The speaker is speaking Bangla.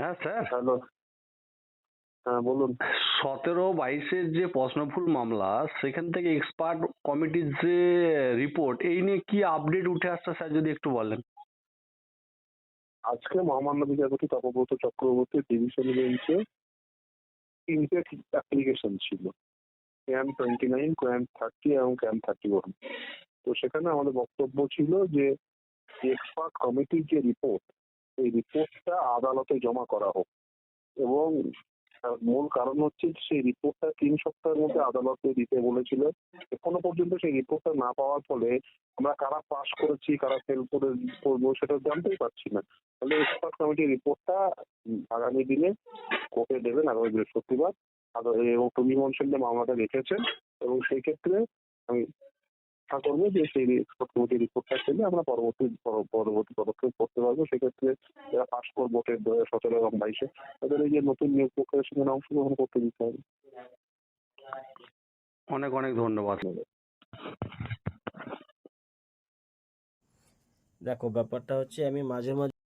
হ্যাঁ স্যার। হ্যালো। হ্যাঁ বলুন। সতেরো বাইশের যে প্রশ্নফুল মামলা সেখান থেকে এক্সপার্ট কমিটির যে রিপোর্ট এই নিয়ে কি আপডেট উঠে আসছে স্যার যদি একটু বলেন? আজকে মহামান্য বিচারপতি তপব্রত চক্রবর্তী ডিভিশন বেঞ্চে তিনটে অ্যাপ্লিকেশন ছিল। Camp twenty nine camp thirty এবং ক্যাম্প থার্টি ওয়ান তো সেখানে আমাদের বক্তব্য ছিল যে এক্সপার্ট কমিটির যে রিপোর্ট এই রিপোর্টটা আদালতে জমা করা হোক। এবং মূল কারণ হচ্ছে সেই রিপোর্টটা তিন সপ্তাহের মধ্যে আদালতে দিতে বলেছিল। এখনও পর্যন্ত সেই রিপোর্টটা না পাওয়ার ফলে আমরা কারা পাস করেছি, কারা ফেল করে করব সেটা জানতেই পারছি না। তাহলে এক্সপার্ট কমিটির রিপোর্টটা আগামী দিনে কোর্টে দেবেন, আগামী বৃহস্পতিবার। এবং টুমি মনসেন্ডে মামলাটা রেখেছেন। এবং সেই ক্ষেত্রে করব যে সেই কমিটির রিপোর্টটা পেলে আমরা পরবর্তী পরবর্তী পদক্ষেপ করতে পারব। সেক্ষেত্রে যারা পাস করব ভোটের দু হাজার সতেরো এবং বাইশে তাদের এই যে নতুন নিয়োগ প্রক্রিয়া সেখানে অংশগ্রহণ করতে দিতে হবে। অনেক অনেক ধন্যবাদ। দেখো ব্যাপারটা হচ্ছে আমি মাঝে মাঝে